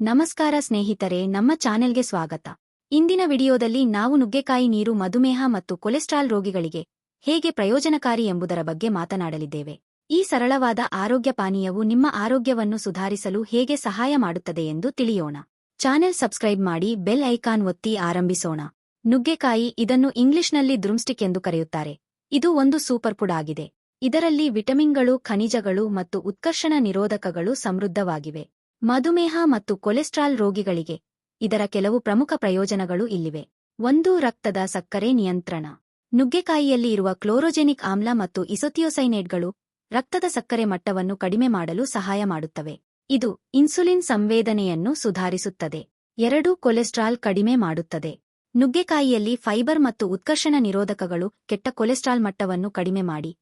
ನಮಸ್ಕಾರ ಸ್ನೇಹಿತರೆ, ನಮ್ಮ ಚಾನೆಲ್ಗೆ ಸ್ವಾಗತ. ಇಂದಿನ ವಿಡಿಯೋದಲ್ಲಿ ನಾವು ನುಗ್ಗೆಕಾಯಿ ನೀರು, ಮಧುಮೇಹ ಮತ್ತು ಕೊಲೆಸ್ಟ್ರಾಲ್ ರೋಗಿಗಳಿಗೆ ಹೇಗೆ ಪ್ರಯೋಜನಕಾರಿ ಎಂಬುದರ ಬಗ್ಗೆ ಮಾತನಾಡಲಿದ್ದೇವೆ. ಈ ಸರಳವಾದ ಆರೋಗ್ಯ ಪಾನೀಯವು ನಿಮ್ಮ ಆರೋಗ್ಯವನ್ನು ಸುಧಾರಿಸಲು ಹೇಗೆ ಸಹಾಯ ಮಾಡುತ್ತದೆ ಎಂದು ತಿಳಿಯೋಣ. ಚಾನೆಲ್ ಸಬ್ಸ್ಕ್ರೈಬ್ ಮಾಡಿ, ಬೆಲ್ ಐಕಾನ್ ಒತ್ತಿ ಆರಂಭಿಸೋಣ. ನುಗ್ಗೆಕಾಯಿ ಇದನ್ನು ಇಂಗ್ಲಿಷ್ನಲ್ಲಿ ದ್ರುಮ್ಸ್ಟಿಕ್ ಎಂದು ಕರೆಯುತ್ತಾರೆ. ಇದು ಒಂದು ಸೂಪರ್ ಫುಡ್ ಆಗಿದೆ. ಇದರಲ್ಲಿ ವಿಟಮಿನ್ಗಳು, ಖನಿಜಗಳು ಮತ್ತು ಉತ್ಕರ್ಷಣ ನಿರೋಧಕಗಳು ಸಮೃದ್ಧವಾಗಿವೆ. ಮಧುಮೇಹ ಮತ್ತು ಕೊಲೆಸ್ಟ್ರಾಲ್ ರೋಗಿಗಳಿಗೆ ಇದರ ಕೆಲವು ಪ್ರಮುಖ ಪ್ರಯೋಜನಗಳು ಇಲ್ಲಿವೆ. ಒಂದು, ರಕ್ತದ ಸಕ್ಕರೆ ನಿಯಂತ್ರಣ. ನುಗ್ಗೆಕಾಯಿಯಲ್ಲಿ ಇರುವ ಕ್ಲೋರೋಜೆನಿಕ್ ಆಮ್ಲ ಮತ್ತು ಇಸೊಥಿಯೋಸೈನೇಟ್ಗಳು ರಕ್ತದ ಸಕ್ಕರೆ ಮಟ್ಟವನ್ನು ಕಡಿಮೆ ಮಾಡಲು ಸಹಾಯ ಮಾಡುತ್ತವೆ. ಇದು ಇನ್ಸುಲಿನ್ ಸಂವೇದನೆಯನ್ನು ಸುಧಾರಿಸುತ್ತದೆ. ಎರಡು, ಕೊಲೆಸ್ಟ್ರಾಲ್ ಕಡಿಮೆ ಮಾಡುತ್ತದೆ. ನುಗ್ಗೆಕಾಯಿಯಲ್ಲಿ ಫೈಬರ್ ಮತ್ತು ಉತ್ಕರ್ಷಣ ನಿರೋಧಕಗಳು ಕೆಟ್ಟ ಕೊಲೆಸ್ಟ್ರಾಲ್ ಮಟ್ಟವನ್ನು ಕಡಿಮೆ ಮಾಡಿ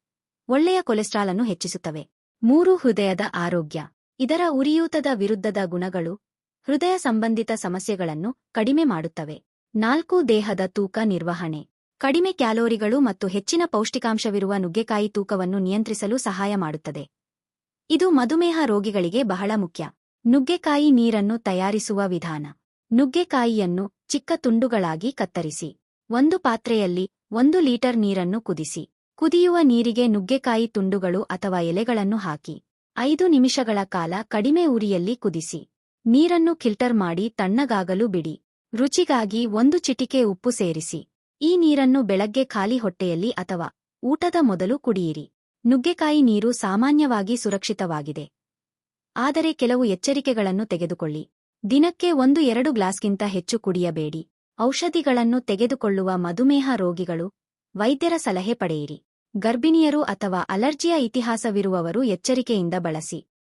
ಒಳ್ಳೆಯ ಕೊಲೆಸ್ಟ್ರಾಲ್ ಅನ್ನು ಹೆಚ್ಚಿಸುತ್ತವೆ. ಮೂರು, ಹೃದಯದ ಆರೋಗ್ಯ. ಇದರ ಉರಿಯೂತದ ವಿರುದ್ಧದ ಗುಣಗಳು ಹೃದಯ ಸಂಬಂಧಿತ ಸಮಸ್ಯೆಗಳನ್ನು ಕಡಿಮೆ ಮಾಡುತ್ತವೆ. ನಾಲ್ಕು, ದೇಹದ ತೂಕ ನಿರ್ವಹಣೆ. ಕಡಿಮೆ ಕ್ಯಾಲೋರಿಗಳು ಮತ್ತು ಹೆಚ್ಚಿನ ಪೌಷ್ಟಿಕಾಂಶವಿರುವ ನುಗ್ಗೆಕಾಯಿ ತೂಕವನ್ನು ನಿಯಂತ್ರಿಸಲು ಸಹಾಯ ಮಾಡುತ್ತದೆ. ಇದು ಮಧುಮೇಹ ರೋಗಿಗಳಿಗೆ ಬಹಳ ಮುಖ್ಯ. ನುಗ್ಗೆಕಾಯಿ ನೀರನ್ನು ತಯಾರಿಸುವ ವಿಧಾನ. ನುಗ್ಗೆಕಾಯಿಯನ್ನು ಚಿಕ್ಕ ತುಂಡುಗಳಾಗಿ ಕತ್ತರಿಸಿ. ಒಂದು ಪಾತ್ರೆಯಲ್ಲಿ ಒಂದು ಲೀಟರ್ ನೀರನ್ನು ಕುದಿಸಿ. ಕುದಿಯುವ ನೀರಿಗೆ ನುಗ್ಗೆಕಾಯಿ ತುಂಡುಗಳು ಅಥವಾ ಎಲೆಗಳನ್ನು ಹಾಕಿ. ಐದು ನಿಮಿಷಗಳ ಕಾಲ ಕಡಿಮೆ ಉರಿಯಲ್ಲಿ ಕುದಿಸಿ. ನೀರನ್ನು ಫಿಲ್ಟರ್ ಮಾಡಿ ತಣ್ಣಗಾಗಲು ಬಿಡಿ. ರುಚಿಗಾಗಿ ಒಂದು ಚಿಟಿಕೆ ಉಪ್ಪು ಸೇರಿಸಿ. ಈ ನೀರನ್ನು ಬೆಳಗ್ಗೆ ಖಾಲಿ ಹೊಟ್ಟೆಯಲ್ಲಿ ಅಥವಾ ಊಟದ ಮೊದಲು ಕುಡಿಯಿರಿ. ನುಗ್ಗೆಕಾಯಿ ನೀರು ಸಾಮಾನ್ಯವಾಗಿ ಸುರಕ್ಷಿತವಾಗಿದೆ. ಆದರೆ ಕೆಲವು ಎಚ್ಚರಿಕೆಗಳನ್ನು ತೆಗೆದುಕೊಳ್ಳಿ. ದಿನಕ್ಕೆ ಒಂದು ಎರಡು ಗ್ಲಾಸ್ಗಿಂತ ಹೆಚ್ಚು ಕುಡಿಯಬೇಡಿ. ಔಷಧಿಗಳನ್ನು ತೆಗೆದುಕೊಳ್ಳುವ ಮಧುಮೇಹ ರೋಗಿಗಳು ವೈದ್ಯರ ಸಲಹೆ ಪಡೆಯಿರಿ. ಗರ್ಭಿಣಿಯರು ಅಥವಾ ಅಲರ್ಜಿಯ ಇತಿಹಾಸವಿರುವವರು ಎಚ್ಚರಿಕೆಯಿಂದ ಬಳಸಿ.